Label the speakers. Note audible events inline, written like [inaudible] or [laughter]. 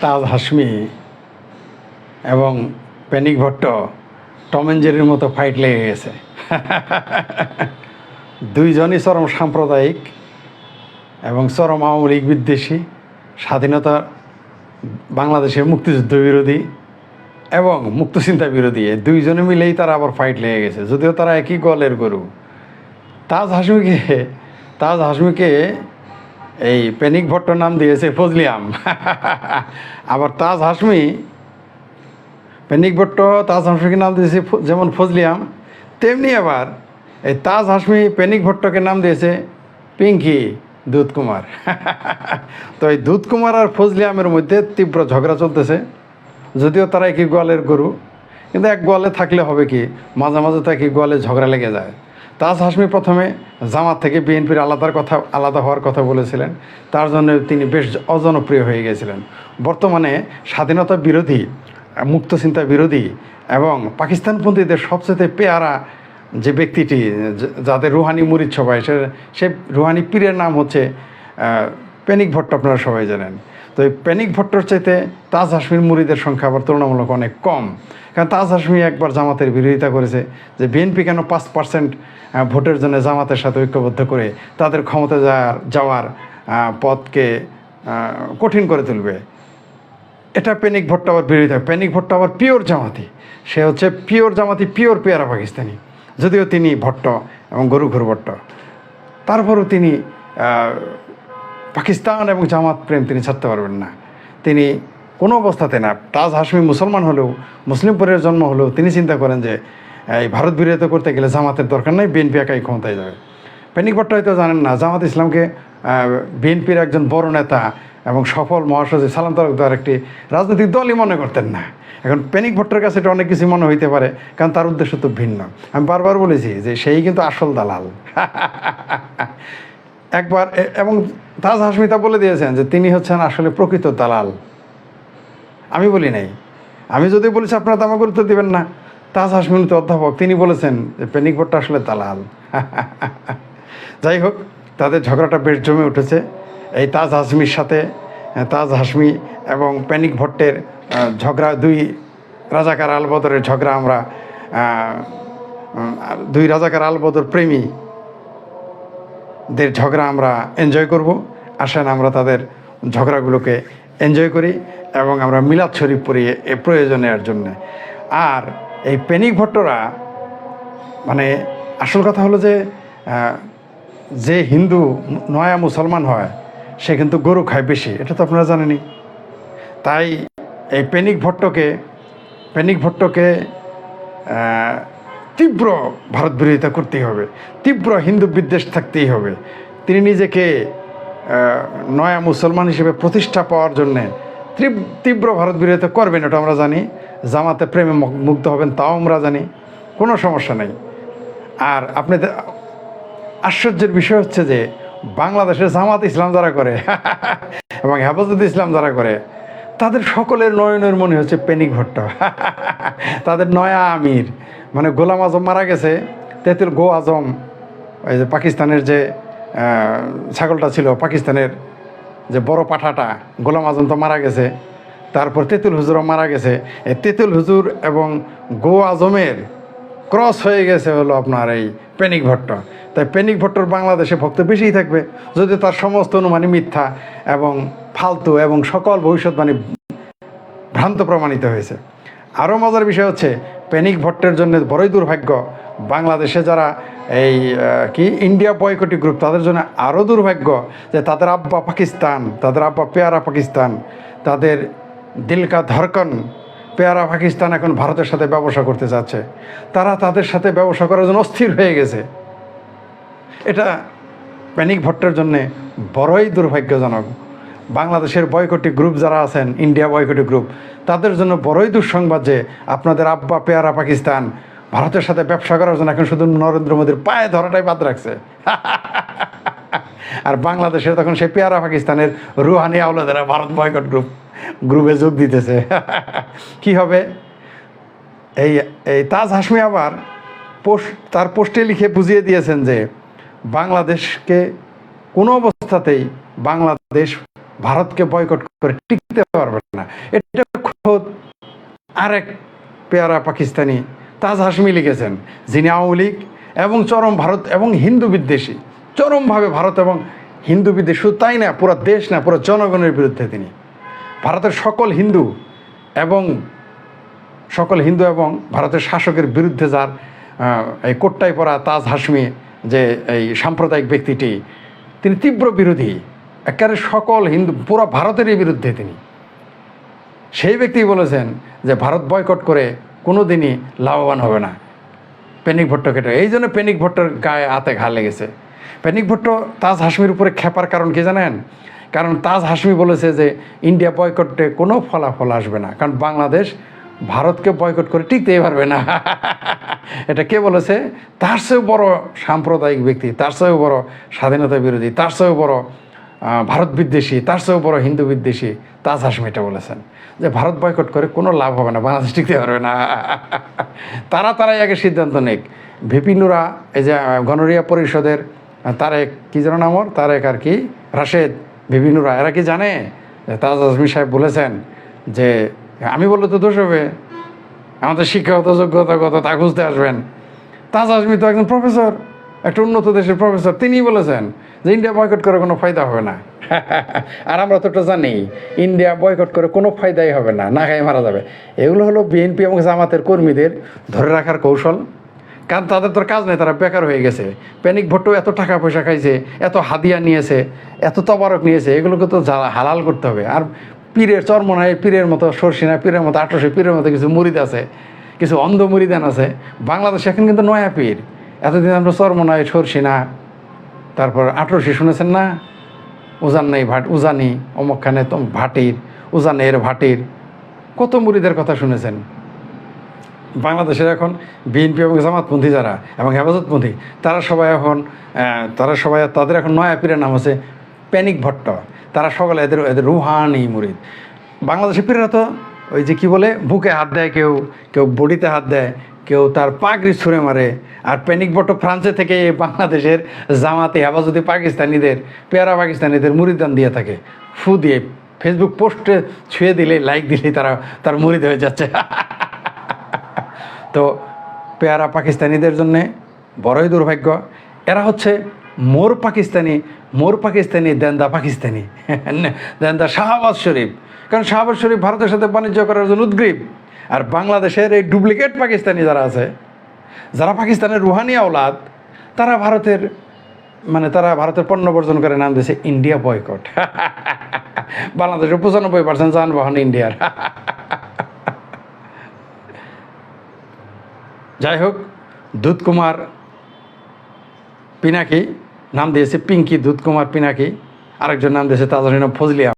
Speaker 1: তাজ হাসমি এবং panic Bhatt Tom and জেরির মতো ফাইট লেগে গেছে। [laughs] দুইজনই চরম সাম্প্রদায়িক এবং চরম আওয়ামী লীগ বিদ্বেষী, স্বাধীনতা, বাংলাদেশের মুক্তিযুদ্ধ বিরোধী এবং মুক্তচিন্তা বিরোধী দুইজনে মিলেই তারা আবার ফাইট লেগে গেছে। যদিও তারা একই গলের গরু। তাজ হাসমিকে তাজ হাসমিকে এই প্যানিক ভট্ট নাম দিয়েছে ফজলিয়াম। আবার তাজ হাসমি প্যানিক ভট্ট, তাজ হাসমিকে নাম দিয়েছে যেমন ফজলিয়াম, তেমনি আবার এই তাজ হাসমি প্যানিক ভট্টকে নাম দিয়েছে পিঙ্কি দুধ কুমার তো এই দুধ কুমার আর ফজলিয়ামের মধ্যে তীব্র ঝগড়া চলতেছে। যদিও তারা একই গোয়ালের গরু, কিন্তু এক গোয়ালে থাকলে হবে কি, মাঝে মাঝে তো একই গোয়ালে ঝগড়া লেগে যায়। তাজ হাসমি প্রথমে জামাত থেকে বিএনপির আলাদার কথা আলাদা হওয়ার কথা বলেছিলেন। তার জন্য তিনি বেশ অজনপ্রিয় হয়ে গেছিলেন। বর্তমানে স্বাধীনতা বিরোধী মুক্ত চিন্তা বিরোধী এবং পাকিস্তানপন্থীদের সবচেয়ে পেয়ারা যে ব্যক্তিটি যাদের রুহানি মুরিদ সবাই সে সে রুহানি পীরের নাম হচ্ছে আহ, প্যানিক ভট্ট আপনারা সবাই জানেন। তো এই প্যানিক ভট্টর চাইতে তাজ হাসমির মুরিদের সংখ্যা আবার তুলনামূলক অনেক কম। কারণ তাজ হাসমি একবার জামাতের বিরোধিতা করেছে যে বিএনপি কেন পাঁচ পার্সেন্ট ভোটের জন্য জামাতের সাথে ঐক্যবদ্ধ করে তাদের ক্ষমতা যাওয়ার পথকে কঠিন করে তুলবে। এটা প্যানিক ভট্ট আবার বিরোধিতা। প্যানিক ভট্ট আবার পিওর জামাতি। সে হচ্ছে পিওর জামাতি পিওর পেয়ারা পাকিস্তানি। যদিও তিনি ভট্ট এবং গরু ঘুর ভট্ট। তারপরও তিনি পাকিস্তান এবং জামাত প্রেম তিনি ছাড়তে পারবেন না। তিনি কোনো অবস্থাতে না, তাজ হাসমি মুসলমান হলেও, মুসলিম পরিবারের জন্ম হলেও তিনি চিন্তা করেন যে, এই ভারত বিরোধিতা করতে গেলে জামাতের দরকার নেই, বিএনপি একাই ক্ষমতায় যাবে। প্যানিক ভট্ট হয়তো জানেন না, জামাত ইসলামকে বিএনপির একজন বড় নেতা এবং সফল মহাসচিব সালাম তালুকদার একটি রাজনৈতিক দলই মনে করতেন না। এখন প্যানিক ভট্টের কাছে এটা অনেক কিছু মনে হইতে পারে, কারণ তার উদ্দেশ্য তো ভিন্ন। আমি বারবার বলেছি যে, সেই কিন্তু আসল দালাল। [laughs] একবার এবং তাজ হাসমিতা বলে দিয়েছেন যে তিনি হচ্ছেন আসলে প্রকৃত দালাল। আমি বলি নাই। আমি যদি বলেছি, আপনারা তো আমাকে গুরুত্ব দেবেন না। তাজ হাসমিন তো অধ্যাপক, তিনি বলেছেন যে প্যানিক ভট্ট আসলে দালাল। [laughs] যাই হোক, তাদের ঝগড়াটা বেশ জমে উঠেছে। এই তাজ হাসমির সাথে তাজ হাসমি এবং প্যানিক ভট্টের ঝগড়া, দুই রাজাকার আলবদরের ঝগড়া আমরা দুই রাজাকার আলবদর প্রেমী দের ঝগড়া আমরা এনজয় করব। আসেন আমরা তাদের ঝগড়াগুলোকে এনজয় করি এবং আমরা মিলাদ শরীফ পড়ি এ প্রয়োজনের জন্যে। আর এই প্যানিক ভট্টরা মানে আসল কথা হলো যে যে হিন্দু নয়া মুসলমান হয়, সে কিন্তু গরু খায় বেশি, এটা তো আপনারা জানেনই। তাই এই প্যানিক ভট্টকে প্যানিক ভট্টকে তীব্র ভারত বিরোধিতা করতেই হবে, তীব্র হিন্দু বিদ্বেষ থাকতেই হবে। তিনি নিজেকে নয়া মুসলমান হিসেবে প্রতিষ্ঠা পাওয়ার জন্যে তীব- তীব্র ভারত বিরোধিতা করবেন, এটা আমরা জানি। জামাতে প্রেমে মগ- মুগ্ধ হবেন, তাও আমরা জানি। কোনো সমস্যা নেই। আর আপনাদের, আশ্চর্যের বিষয় হচ্ছে যে বাংলাদেশের জামাত ইসলাম যারা করে, [laughs] এবং হেফাজত ইসলাম যারা করে তাদের সকলের নয়নের মনে হচ্ছে পেনিক ভট্ট। তাদের নয়া আমির। মানে গোলাম আজম মারা গেছে, তেতুল গো আজম ওই যে পাকিস্তানের যে ছাগলটা ছিল, পাকিস্তানের যে বড় পাঠাটা, গোলাম আজম তো মারা গেছে, তারপর তেতুল হুজুরও মারা গেছে। এই তেতুল হুজুর এবং গো আজমের ক্রস হয়ে গেছে হলো আপনার এই প্যানিক ভট্ট। তাই প্যানিক ভট্টর বাংলাদেশে ভক্ত বেশিই থাকবে, যদি তার সমস্ত অনুমানই মিথ্যা এবং ফালতু এবং সকল ভবিষ্যৎবাণী ভ্রান্ত প্রমাণিত হয়েছে। আরও মজার বিষয় হচ্ছে, প্যানিক ভট্টের জন্য বড়ই দুর্ভাগ্য, বাংলাদেশে যারা এই কি, ইন্ডিয়া বয়কটি গ্রুপ, তাদের জন্য আরও দুর্ভাগ্য যে তাদের আব্বা পাকিস্তান, তাদের আব্বা পেয়ারা পাকিস্তান, তাদের দিলকা ধরকন পেয়ারা পাকিস্তান এখন ভারতের সাথে ব্যবসা করতে যাচ্ছে। তারা তাদের সাথে ব্যবসা করার জন্য অস্থির হয়ে গেছে। এটা প্যানিক ভট্টের জন্যে বড়ই দুর্ভাগ্যজনক। বাংলাদেশের বয়কটি গ্রুপ যারা আছেন, ইন্ডিয়া বয়কটি গ্রুপ, তাদের জন্য বড়ই দুঃসংবাদ যে আপনাদের আব্বা পেয়ারা পাকিস্তান ভারতের সাথে ব্যবসা করার জন্য এখন শুধু নরেন্দ্র মোদীর পায়ে ধরাটাই বাদ রাখছে। [laughs] আর বাংলাদেশের তখন সেই পেয়ারা পাকিস্তানের রুহানি আওলাদেরা ভারত বয়কট গ্রুপ। গ্রুপে যোগ দিতেছে। কি হবে? এই এই তাজ হাসমি আবার পোস্ট, তার পোস্টে লিখে বুঝিয়ে দিয়েছেন যে, বাংলাদেশকে কোনো অবস্থাতেই বাংলাদেশ ভারতকে বয়কট করে টিকতে পারবে না। এটা খোদ আরেক পেয়ারা পাকিস্তানি তাজ হাসমি লিখেছেন, যিনি আওয়ামী লীগ এবং চরম ভারত এবং হিন্দু বিদ্বেষী। চরমভাবে ভারত এবং হিন্দু বিদ্বেষী, শুধু তাই না, পুরো দেশ না, পুরো জনগণের বিরুদ্ধে তিনি ভারতের সকল হিন্দু এবং সকল হিন্দু এবং ভারতের শাসকের বিরুদ্ধে যার এই কোট্টাই পরা তাজ হাসমি যে এই সাম্প্রদায়িক ব্যক্তিটি, তিনি তীব্র বিরোধী। একেবারে সকল হিন্দু, পুরো ভারতেরই বিরুদ্ধে তিনি। সেই ব্যক্তি বলেছেন যে ভারত বয়কট করে কোনো দিনই লাভবান হবে না। পেনিক ভট্ট কেটে, এই জন্য পেনিক ভট্টর গায়ে হাতে ঘা লেগেছে। পেনিক ভট্ট তাজ হাসমির উপরে খেপার কারণ কি জানেন? কারণ তাজ হাসমি বলেছে যে ইন্ডিয়া বয়কটে কোনো ফলাফল আসবে না। কারণ বাংলাদেশ ভারতকে বয়কট করে টিকতেই পারবে না। [laughs] এটা কে বলেছে? তার চেয়েও বড় সাম্প্রদায়িক ব্যক্তি, তার চেয়েও বড় স্বাধীনতা বিরোধী, তার চেয়েও বড় ভারত বিদ্বেষী, তার চেয়েও বড় হিন্দু বিদ্বেষী তাজ হাসমি এটা বলেছেন। যে ভারত বয়কট করে কোনো লাভ হবে না, বাংলাদেশ টিকতে পারবে না। [laughs] তারা তারাই আগে সিদ্ধান্ত নেক। ভিপিনুরা, এই যে গণরিয়া পরিষদের তারেক, কী যেন নাম ওর? তারেক আর কি, রাশেদ ভিপিনুরা এরা কি জানে? তাজ হাসমি সাহেব বলেছেন যে, আমি বললে তো দোষ হবে। আমাদের শিক্ষাগত যোগ্যতা কত, তা খুঁজতে আসবেন। তাজ আজমি তো একজন প্রফেসর, একটা উন্নত দেশের প্রফেসর। তিনিই বলেছেন যে, ইন্ডিয়া বয়কট করে কোনো ফায়দা হবে না। [laughs] আর আমরা তো এটা জানি, ইন্ডিয়া বয়কট করে কোনো ফায়দাই হবে না না খাই মারা যাবে। এগুলো হলো বিএনপি এবং জামাতের কর্মীদের ধরে রাখার কৌশল। কারণ তাদের তোর কাজ নেই, তারা বেকার হয়ে গেছে। প্যানিক ভোটও এত টাকা পয়সা খাইছে, এত হাদিয়া নিয়েছে, এত তবারক নিয়েছে, এগুলোকে তো হালাল করতে হবে। আর পীরের চর্মনায় পীরের মতো সরসিনা পীরের মতো আটশো পীরের মতো কিছু মুরিদ আছে, কিছু অন্ধ মুরিদান আছে। বাংলাদেশে এখন কিন্তু নয়া পীর। এতদিন আমরা চর্মনায় সরসিনা তারপর আটরশি শুনেছেন না? উজান নেই ভাট উজানি অমুকখানে তো ভাটির, উজানের ভাটির। কত মুরিদের কথা শুনেছেন? বাংলাদেশের এখন বিএনপি এবং জামাতপন্থী যারা এবং হেফাজতপন্থী তারা সবাই এখন তারা সবাই, তাদের এখন নয়া পীরের নাম হচ্ছে প্যানিক ভট্ট। তারা সকলে এদের এদের রুহানি মুরিদ। বাংলাদেশের পীরেরা তো ওই যে কি বলে, বুকে হাত দেয় কেউ কেউ বডিতে হাত দেয়, কেউ তার পাগড়ি ছুঁড়ে মারে। আর প্যানিক ভট্ট ফ্রান্সে থেকে বাংলাদেশের জামাতে হেফাজতি পাকিস্তানিদের, পেয়ারা পাকিস্তানিদের মুরিদান দিয়ে থাকে। ফু দিয়ে ফেসবুক পোস্টে ছুঁয়ে দিলে, লাইক দিলেই তারা, তার মুরিদ হয়ে যাচ্ছে। [laughs] তো পেয়ারা পাকিস্তানিদের জন্যে বড়ই দুর্ভাগ্য। এরা হচ্ছে মোর পাকিস্তানি মোর পাকিস্তানি দেন্দা পাকিস্তানি। [laughs] দেন্দা শাহবাজ শরীফ। কারণ শাহবাজ শরীফ ভারতের সাথে বাণিজ্য করার জন্য উদ্গ্রীব। আর বাংলাদেশের এই ডুপ্লিকেট পাকিস্তানি যারা আছে, যারা পাকিস্তানের রুহানি আওলাদ, তারা ভারতের মানে তারা ভারতের পণ্য বর্জন করে নাম দিয়েছে ইন্ডিয়া বয়কট। [laughs] বাংলাদেশের পঁচানব্বই পার্সেন্ট যানবাহন ইন্ডিয়ার। [laughs] যাই হোক দুধ কুমার পিনাকি, নাম দিয়েছে পিঙ্কি দুধ কুমার পিনাকি, আরেকজন নাম দিয়েছে তাজরিনা ফজলিয়া।